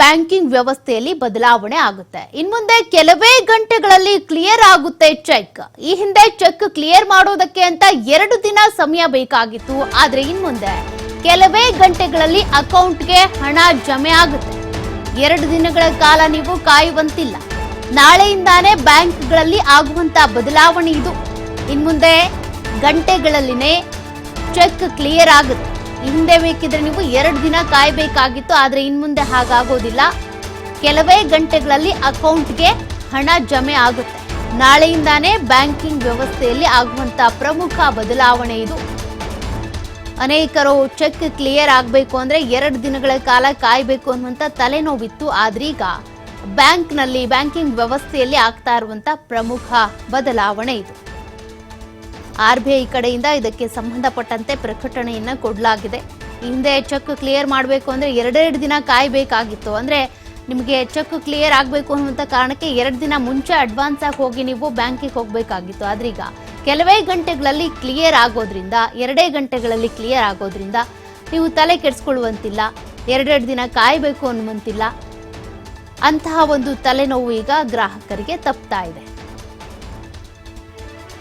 Banking ವ್ಯವಸ್ಥೆಯಲ್ಲಿ ಬದಲಾವಣೆ ಆಗುತ್ತೆ. ಇನ್ಮುಂದೆ ಕೆಲವೇ ಗಂಟೆಗಳಲ್ಲಿ ಕ್ಲಿಯರ್ ಆಗುತ್ತೆ ಚೆಕ್. ಈ ಹಿಂದೆ ಚೆಕ್ ಕ್ಲಿಯರ್ ಮಾಡೋದಕ್ಕೆ ಅಂತ ಎರಡು ದಿನ ಸಮಯ ಬೇಕಾಗಿತ್ತು. ಆದ್ರೆ ಇನ್ಮುಂದೆ ಕೆಲವೇ ಗಂಟೆಗಳಲ್ಲಿ ಅಕೌಂಟ್ಗೆ ಹಣ ಜಮೆ ಆಗುತ್ತೆ. ಎರಡು ದಿನಗಳ ಕಾಲ ನೀವು ಕಾಯುವಂತಿಲ್ಲ. ನಾಳೆಯಿಂದಾನೇ ಬ್ಯಾಂಕ್ಗಳಲ್ಲಿ ಆಗುವಂತ ಬದಲಾವಣೆ ಇದು. ಇನ್ಮುಂದೆ ಗಂಟೆಗಳಲ್ಲಿನೇ ಚೆಕ್ ಕ್ಲಿಯರ್ ಆಗುತ್ತೆ. ಹಿಂದೆ ಬೇಕಿದ್ರೆ ನೀವು ಎರಡು ದಿನ ಕಾಯಬೇಕಾಗಿತ್ತು, ಆದ್ರೆ ಇನ್ಮುಂದೆ ಹಾಗಾಗೋದಿಲ್ಲ. ಕೆಲವೇ ಗಂಟೆಗಳಲ್ಲಿ ಅಕೌಂಟ್ಗೆ ಹಣ ಜಮೆ ಆಗುತ್ತೆ. ನಾಳೆಯಿಂದಾನೇ ಬ್ಯಾಂಕಿಂಗ್ ವ್ಯವಸ್ಥೆಯಲ್ಲಿ ಆಗುವಂತ ಪ್ರಮುಖ ಬದಲಾವಣೆ ಇದು. ಅನೇಕರು ಚೆಕ್ ಕ್ಲಿಯರ್ ಆಗಬೇಕು ಅಂದ್ರೆ ಎರಡು ದಿನಗಳ ಕಾಲ ಕಾಯಬೇಕು ಅನ್ನುವಂತ ತಲೆನೋವಿತ್ತು, ಆದ್ರೀಗ ಬ್ಯಾಂಕ್ನಲ್ಲಿ ಬ್ಯಾಂಕಿಂಗ್ ವ್ಯವಸ್ಥೆಯಲ್ಲಿ ಆಗ್ತಾ ಇರುವಂತ ಪ್ರಮುಖ ಬದಲಾವಣೆ ಇದು. ಆರ್ ಬಿ ಐ ಕಡೆಯಿಂದ ಇದಕ್ಕೆ ಸಂಬಂಧಪಟ್ಟಂತೆ ಪ್ರಕಟಣೆಯನ್ನ ಕೊಡಲಾಗಿದೆ. ಹಿಂದೆ ಚೆಕ್ ಕ್ಲಿಯರ್ ಮಾಡಬೇಕು ಅಂದ್ರೆ ಎರಡೆರಡು ದಿನ ಕಾಯಬೇಕಾಗಿತ್ತು. ಅಂದ್ರೆ ನಿಮಗೆ ಚೆಕ್ ಕ್ಲಿಯರ್ ಆಗಬೇಕು ಅನ್ನುವಂಥ ಕಾರಣಕ್ಕೆ ಎರಡು ದಿನ ಮುಂಚೆ ಅಡ್ವಾನ್ಸ್ ಆಗಿ ಹೋಗಿ ನೀವು ಬ್ಯಾಂಕಿಗೆ ಹೋಗಬೇಕಾಗಿತ್ತು. ಆದ್ರೀಗ ಕೆಲವೇ ಗಂಟೆಗಳಲ್ಲಿ ಕ್ಲಿಯರ್ ಆಗೋದ್ರಿಂದ, ಎರಡೇ ಗಂಟೆಗಳಲ್ಲಿ ಕ್ಲಿಯರ್ ಆಗೋದ್ರಿಂದ ನೀವು ತಲೆ ಕೆಡಿಸ್ಕೊಳ್ಳುವಂತಿಲ್ಲ. ಎರಡೆರಡು ದಿನ ಕಾಯಬೇಕು ಅನ್ನುವಂತಿಲ್ಲ. ಅಂತಹ ಒಂದು ತಲೆನೋವು ಈಗ ಗ್ರಾಹಕರಿಗೆ ತಪ್ತಾ ಇದೆ.